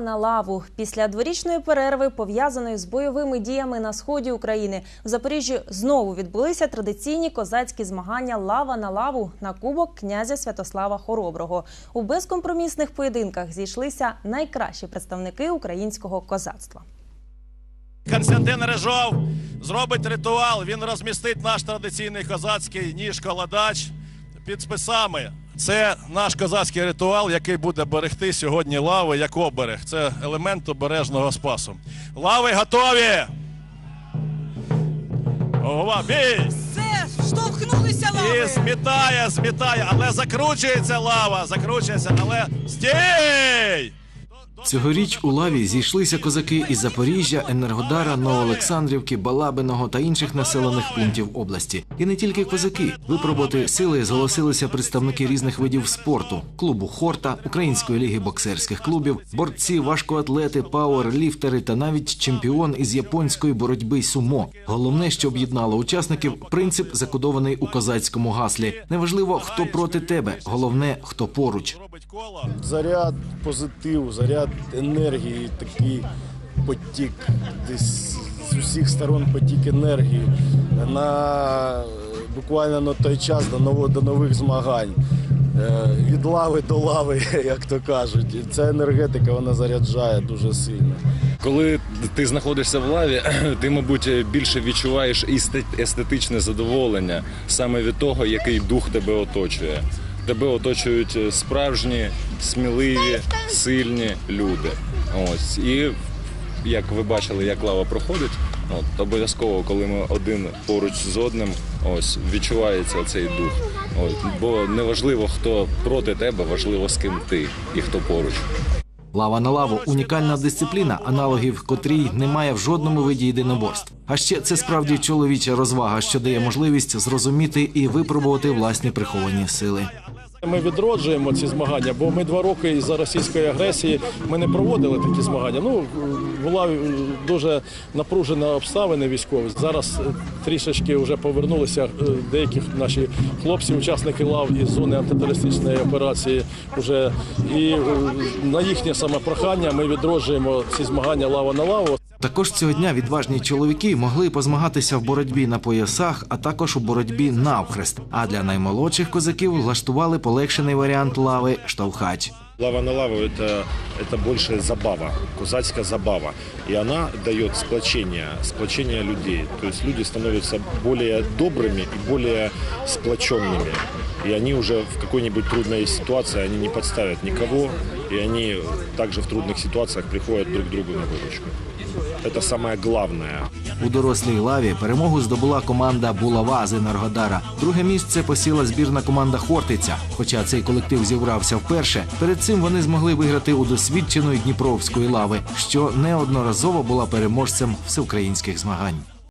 На лаву після дворічної перерви, пов'язаної з бойовими діями на сході України, в Запоріжжі знову відбулися традиційні козацькі змагання Лава на лаву на кубок князя Святослава Хороброго. У безкомпромісних поєдинках зійшлися найкращі представники українського козацтва. Константин Рижов зробить ритуал. Він розмістить наш традиційний козацький ніж кладач під списами. Це наш козацький ритуал, який буде берегти сьогодні лави як оберег. Це елемент обережного спасу. Лави готові! Ова, бій! Все, штовхнулися І змітає, змітає, але закручується лава, закручується, але стій! Цьогоріч у лаві зійшлися козаки із Запоріжжя, Енергодара, Новоолександрівки, Балабиного та інших населених пунктів області. І не тільки козаки. Випробувати сили зголосилися представники різних видів спорту: клубу Хорта, Української ліги боксерських клубів, борці, важкоатлети, пауерліфтери та навіть чемпіон із японської боротьби сумо. Головне, що об'єднало учасників, принцип закодований у козацькому гаслі. Неважливо, хто проти тебе, головне, хто поруч. Робить заряд позитиву, заряд енергії, такий потік десь з усіх сторон потік енергії на буквально на той час до нового до нових змагань. Е, Від лави до лави, як то кажуть. І Ця енергетика вона заряджає дуже сильно. Коли ти знаходишся в лаві, ти, мабуть, більше відчуваєш есте- естетичне задоволення саме від того, який дух тебе оточує. Тебе оточують справжні, сміливі, сильні люди. Ось і як ви бачили, як лава проходить, от обов'язково, коли ми один поруч з одним, ось відчувається цей дух. От, бо неважливо, хто проти тебе, важливо з ким ти і хто поруч. Лава на лаву унікальна дисципліна, аналогів котрій немає в жодному виді єдиноборств. А ще це справді чоловіча розвага, що дає можливість зрозуміти і випробувати власні приховані сили. Ми відроджуємо ці змагання, бо ми два роки із-за російської агресії ми не проводили такі змагання. Ну була е, дуже напружена обставини військові. Зараз е, трішечки вже повернулися е, деяких наші хлопці, учасники лав із зони антитерористичної операції. Вже і на їхнє саме прохання ми відроджуємо ці змагання лава на лаву. Також цього дня відважні чоловіки могли позмагатися в боротьбі на поясах, а також у боротьбі навхрест. А для наймолодших козаків влаштували полегшений варіант лави штовхач. Лава на лаву это, это больше забава, кузацкая забава. И она дает сплочение, сплочение людей. То есть люди становятся более добрыми и более сплоченными. И они уже в какой-нибудь трудной ситуации, они не подставят никого, и они также в трудных ситуациях приходят друг другу на выручку. Это самое главное. У дорослій лаві перемогу здобула команда Булава з Енергодара. Друге місце посіла збірна команда Хортиця. Хоча цей колектив зібрався вперше, перед цим вони змогли виграти у досвідченої Дніпровської лави, що неодноразово була переможцем всеукраїнських змагань.